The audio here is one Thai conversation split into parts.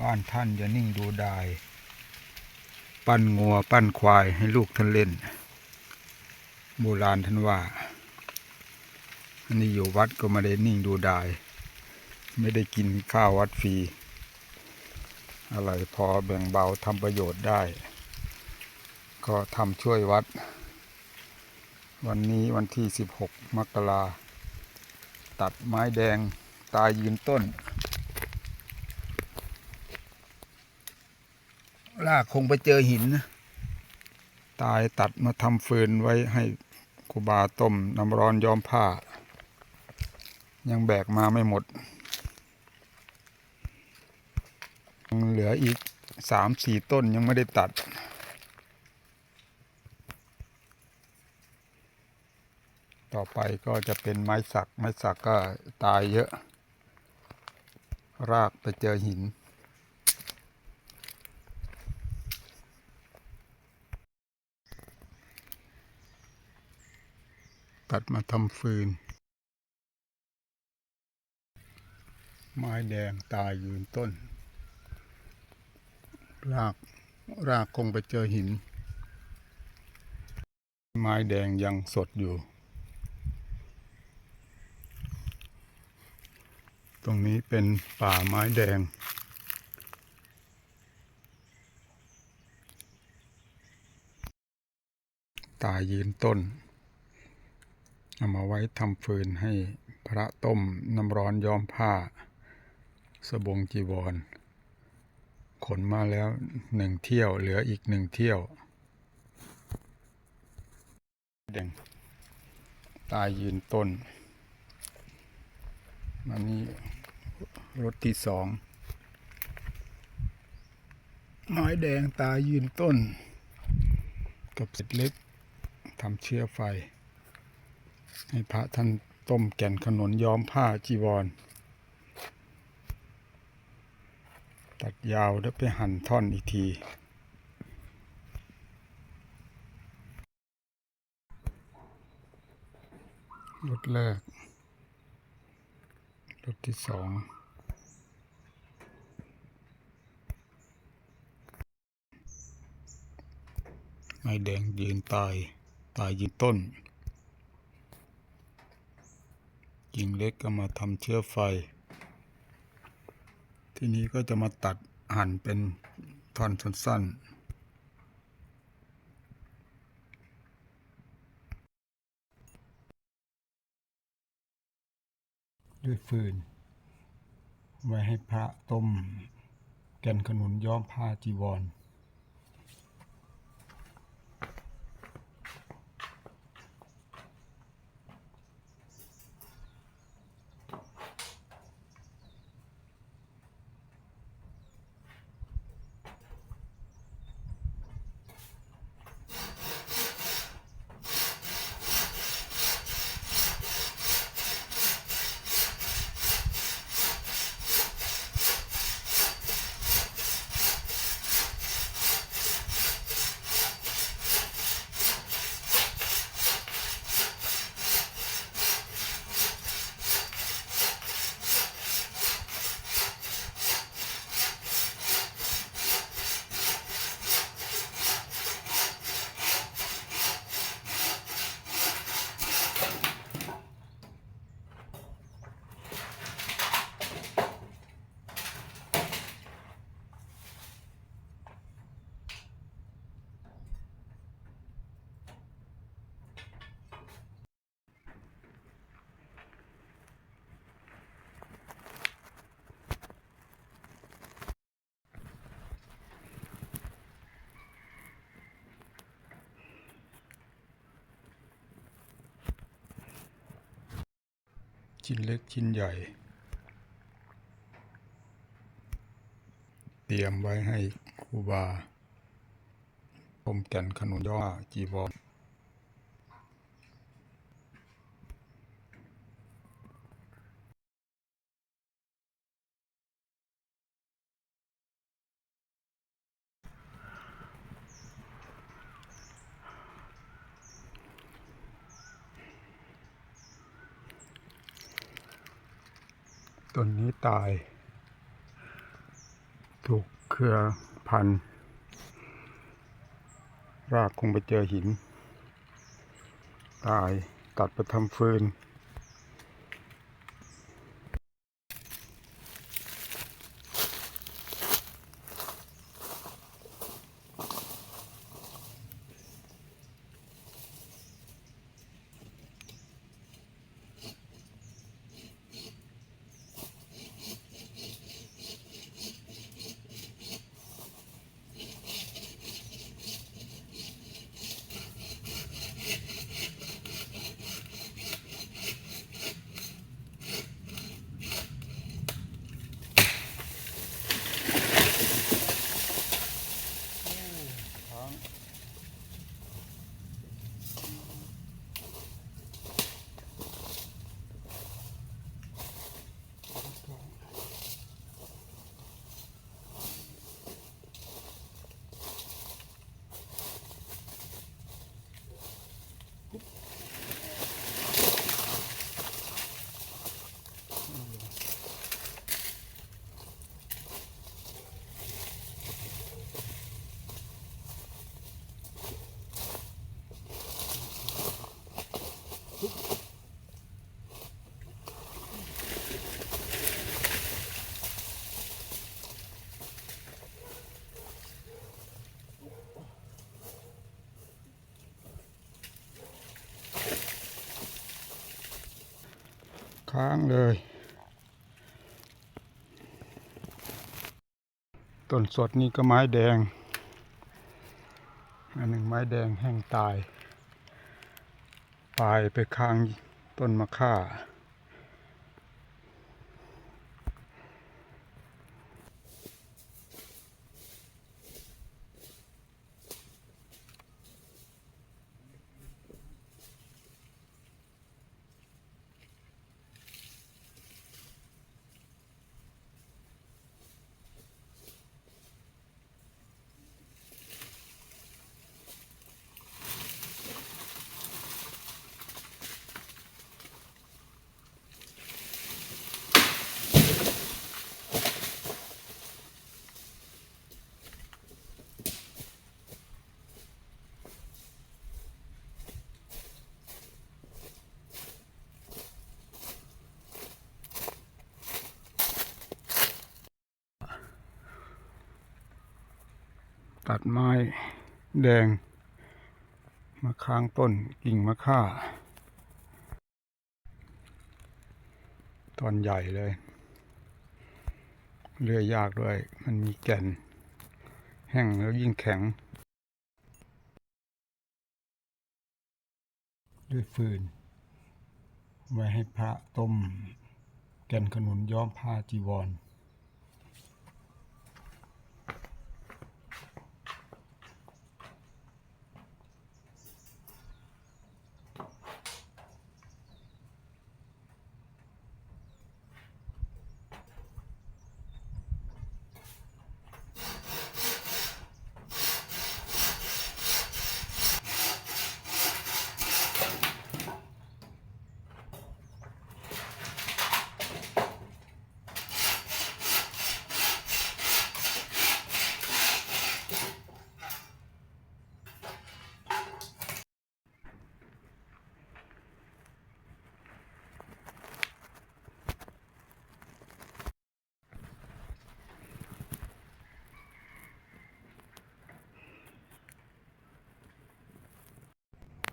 บ้านท่านจะนิ่งดูดาย ปั้นงัวปั้นควายให้ลูกท่านเล่น โบราณท่านว่า อันนี้อยู่วัดก็ไม่ได้นิ่งดูดาย ไม่ได้กินข้าววัดฟรี อะไรพอแบ่งเบาทำประโยชน์ได้ ก็ทำช่วยวัด วันนี้วันที่ 16 มกราตัดไม้แดงตายยืนต้น ลากคงไปเจอหินนะตายตัดมาทำฟืนไว้ให้ครูบาต้มน้ำร้อนย้อมผ้า ยังแบกมาไม่หมดยังเหลืออีกสามสี่ต้นยังไม่ได้ตัด ต่อไปก็จะเป็นไม้สัก ไม้สักก็ตายเยอะ รากไปเจอหิน ตัดมาทำฟืน ไม้แดงตายยืนต้น รากรากคงไปเจอหิน ไม้แดงยังสดอยู่ ตรงนี้เป็นป่าไม้แดง ตายยืนต้น เอามาไว้ทำฟืนให้พระต้มน้ำร้อนย้อมผ้า สบงจีวร ขนมาแล้วหนึ่งเที่ยวเหลืออีกหนึ่งเที่ยวแดงตายยืนต้นอันนี้รถที่สองไม้แดงตายยืนต้น กับเศษเล็กทำเชื้อไฟ ให้พระท่านต้มแก่นขนนย้อมผ้าจีวร ตัดยาวแล้วไปหั่นท่อนอีกทีรถแรกรถที่สองไม้แดงยืนตาย ตายยืนต้น กิ่งเล็กก็มาทำเชื้อไฟ ทีนี้ก็จะมาตัดหั่นเป็นท่อนสั้นๆด้วยฟืน ไว้ให้พระต้มแก่นขนุนย้อมผ้าจีวร ชิ้นเล็กชิ้นใหญ่ เตรียมไว้ให้ครูบาต้มแก่นขนุนย่อจีวร ต้นนี้ตายถูถูกเครือพันรากคงไปเจอหิน ตายตัดไปทำฟืน ค้างเลย ต้นสดนี่ก็ไม้แดง อันหนึ่งไม้แดงแห้งตาย ปลายไปค้างต้นมะข่า ตัดไม้แดง มาค้างต้นกิ่งมะค่าตอนใหญ่เลยเลื่อยยากด้วย มันมีแก่น แห้งแล้วยิ่งแข็งด้วยฟืน ไว้ให้พระต้ม แก่นขนุนย้อมผ้าจีวร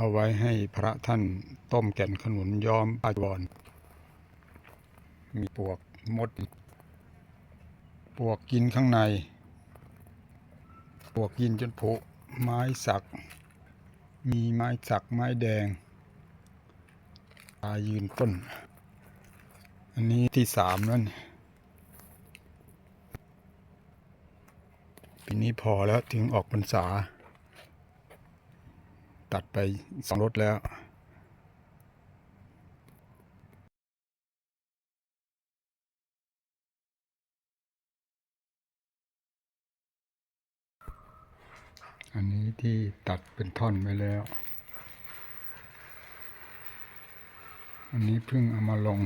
เอาไว้ให้พระท่านต้มแก่นขนุนย้อมอาจวรมีปวกมด ปวกกินข้างใน ปวกกินจนผุไม้สัก มีไม้สักไม้แดงตายยืนต้น อันนี้ที่สามแล้วนี่ปีนี้พอแล้วถึงออกพรรษา ตัดไปสองรถแล้วอันนี้ที่ตัดเป็นท่อนไว้แล้ว อันนี้เพิ่งเอามาลง